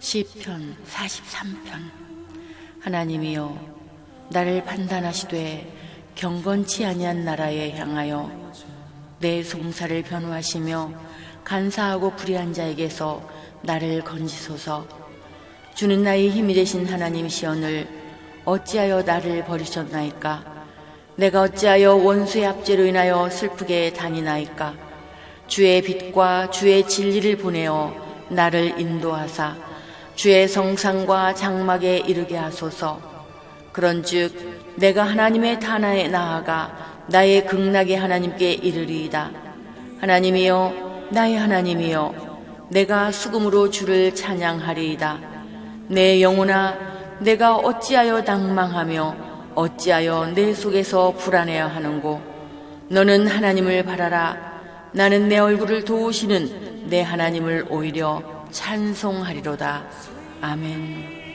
시편 43편. 하나님이여 나를 판단하시되 경건치 아니한 나라에 향하여 내 송사를 변호하시며 간사하고 불의한 자에게서 나를 건지소서. 주는 나의 힘이 되신 하나님 시온을 어찌하여 나를 버리셨나이까? 내가 어찌하여 원수의 압제로 인하여 슬프게 다니나이까? 주의 빛과 주의 진리를 보내어 나를 인도하사 주의 성상과 장막에 이르게 하소서. 그런즉 내가 하나님의 탄하에 나아가 나의 극락의 하나님께 이르리이다. 하나님이여 나의 하나님이여 내가 수금으로 주를 찬양하리이다. 내 영혼아 내가 어찌하여 낭망하며 어찌하여 내 속에서 불안해야 하는고? 너는 하나님을 바라라. 나는 내 얼굴을 도우시는 내 하나님을 오히려 찬송하리로다. 아멘